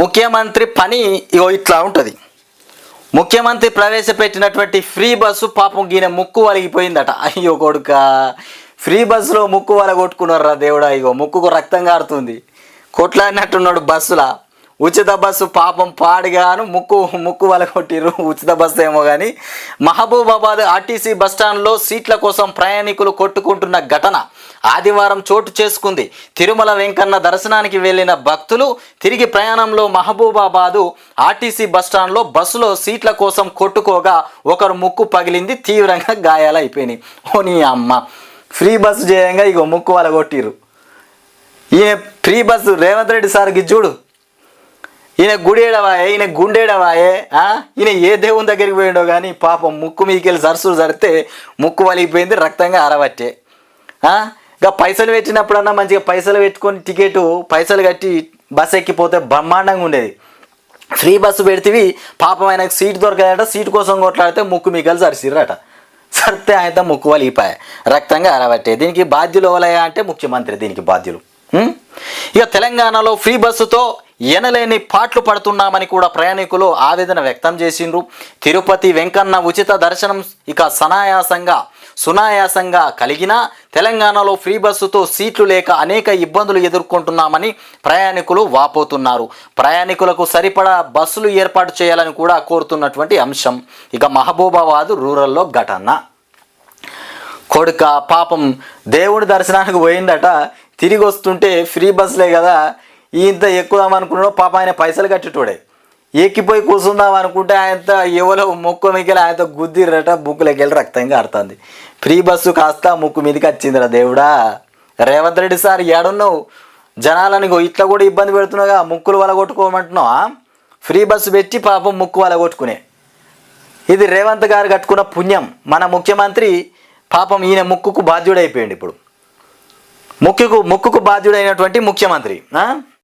ముఖ్యమంత్రి పని ఇగో ఇట్లా ఉంటుంది. ముఖ్యమంత్రి ప్రవేశపెట్టినటువంటి ఫ్రీ బస్సు పాపం గీన ముక్కు వలిగిపోయిందట. అయ్యో కొడుక ఫ్రీ బస్సులో ముక్కు వల కొట్టుకున్నారా దేవుడా ఇగో ముక్కుకు రక్తం కారుతుంది కొట్లాడినట్టున్నాడు బస్సులా. ఉచిత బస్సు పాపం పాడుగాను ముక్కు ముక్కు వల కొట్టిర్రు ఉచిత బస్సు ఏమో కానీ మహబూబాబాద్ ఆర్టీసీ బస్టాండ్లో సీట్ల కోసం ప్రయాణికులు కొట్టుకుంటున్న ఘటన ఆదివారం చోటు చేసుకుంది. తిరుమల వెంకన్న దర్శనానికి వెళ్ళిన భక్తులు తిరిగి ప్రయాణంలో మహబూబాబాదు ఆర్టీసీ బస్టాండ్లో బస్సులో సీట్ల కోసం కొట్టుకోగా ఒకరు ముక్కు పగిలింది తీవ్రంగా గాయాలైపోయినాయి. ఓ నీ అమ్మ ఫ్రీ బస్సు చేయంగా ఇగో ముక్కు వాళ్ళ కొట్టిర్రు ఈయన ఫ్రీ బస్సు రేవంత్ రెడ్డి సార్కి చూడు. ఈయన గుడేడవాయే ఈయన గుండేడవాయే ఈయన ఏ దేవుని దగ్గరికి పోయిండో కానీ పాపం ముక్కు మీకెళ్ళి సరస్సులు సరితే ముక్కు వలిగిపోయింది రక్తంగా ఆరవట్టే ఇక పైసలు పెట్టినప్పుడన్నా మంచిగా పైసలు పెట్టుకొని టికెట్ పైసలు కట్టి బస్ ఎక్కిపోతే బ్రహ్మాండంగా ఉండేది. ఫ్రీ బస్సు పెడితే పాపం ఆయనకు సీట్ దొరకదట సీట్ కోసం కొట్లాడితే ముక్కు మీకలు సరిసిర్రట. సరితే ఆయన ముక్కు వలిగిపోయా రక్తంగా అరబట్టే దీనికి బాధ్యులు ఎవలయ్యా అంటే ముఖ్యమంత్రి దీనికి బాధ్యులు. ఇక తెలంగాణలో ఫ్రీ బస్సుతో ఎనలేని పాటలు పడుతున్నామని కూడా ప్రయాణికులు ఆవేదన వ్యక్తం చేసిండ్రు. తిరుపతి వెంకన్న ఉచిత దర్శనం ఇక సనాయాసంగా సునాయాసంగా కలిగినా తెలంగాణలో ఫ్రీ బస్సుతో సీట్లు లేక అనేక ఇబ్బందులు ఎదుర్కొంటున్నామని ప్రయాణికులు వాపోతున్నారు. ప్రయాణికులకు సరిపడా బస్సులు ఏర్పాటు చేయాలని కూడా కోరుతున్నటువంటి అంశం. ఇక మహబూబాబాద్ రూరల్లో ఘటన. కొడుక పాపం దేవుడి దర్శనానికి పోయిందట. తిరిగి వస్తుంటే ఫ్రీ బస్సులే కదా. ఇంత ఎక్కుదాం అనుకున్నాడో పాప ఆయన పైసలు కట్టేటోడే. ఎక్కిపోయి కూర్చుందాం అనుకుంటే ఆయనతో ఎవరో ముక్కు మిగిలి ఆయనతో గుద్దిరట బుక్కులకి వెళ్ళి రక్తంగా ఆడుతుంది ఫ్రీ బస్సు కాస్త ముక్కు మీదకి వచ్చిందిరా దేవుడా. రేవంత్ రెడ్డి సార్ ఏడున్నావు? జనాలని ఇట్లా కూడా ఇబ్బంది పెడుతున్నావుగా ముక్కులు వల కొట్టుకోమంటున్నావా ఫ్రీ బస్సు పెట్టి పాపం ముక్కు వల కొట్టుకునే ఇది రేవంత్ గారు కట్టుకున్న పుణ్యం. మన ముఖ్యమంత్రి పాపం ఈయన ముక్కుకు బాధ్యుడైపోయింది ఇప్పుడు. ముక్కుకు ముక్కుకు బాధ్యుడైనటువంటి ముఖ్యమంత్రి